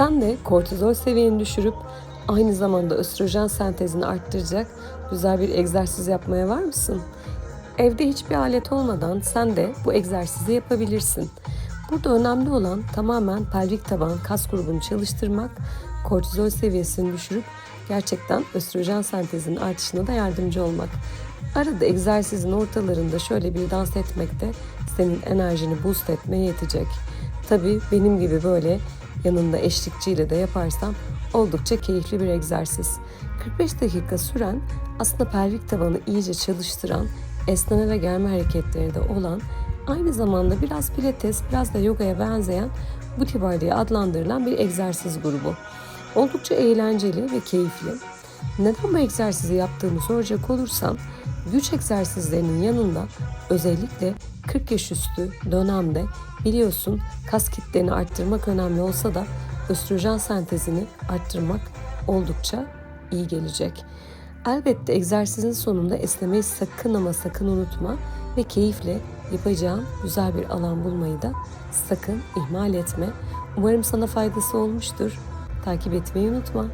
Sen de kortizol seviyeni düşürüp aynı zamanda östrojen sentezini arttıracak güzel bir egzersiz yapmaya var mısın? Evde hiçbir alet olmadan sen de bu egzersizi yapabilirsin. Burada önemli olan tamamen pelvik taban kas grubunu çalıştırmak, kortizol seviyesini düşürüp gerçekten östrojen sentezinin artışına da yardımcı olmak. Arada egzersizin ortalarında şöyle bir dans etmek de senin enerjini boost etmeye yetecek. Tabii benim gibi böyle yanında eşlikçiyle de yaparsan oldukça keyifli bir egzersiz. 45 dakika süren aslında pelvik tabanı iyice çalıştıran esneme ve germe hareketleri de olan aynı zamanda biraz pilates biraz da yogaya benzeyen booty body adlandırılan bir egzersiz grubu. Oldukça eğlenceli ve keyifli. Neden bu egzersizi yaptığımı soracak olursan güç egzersizlerinin yanında özellikle 40 yaş üstü dönemde biliyorsun kas kitleni arttırmak önemli olsa da östrojen sentezini arttırmak oldukça iyi gelecek. Elbette egzersizin sonunda esnemeyi sakın ama sakın unutma ve keyifle yapacağın güzel bir alan bulmayı da sakın ihmal etme. Umarım sana faydası olmuştur. Takip etmeyi unutma.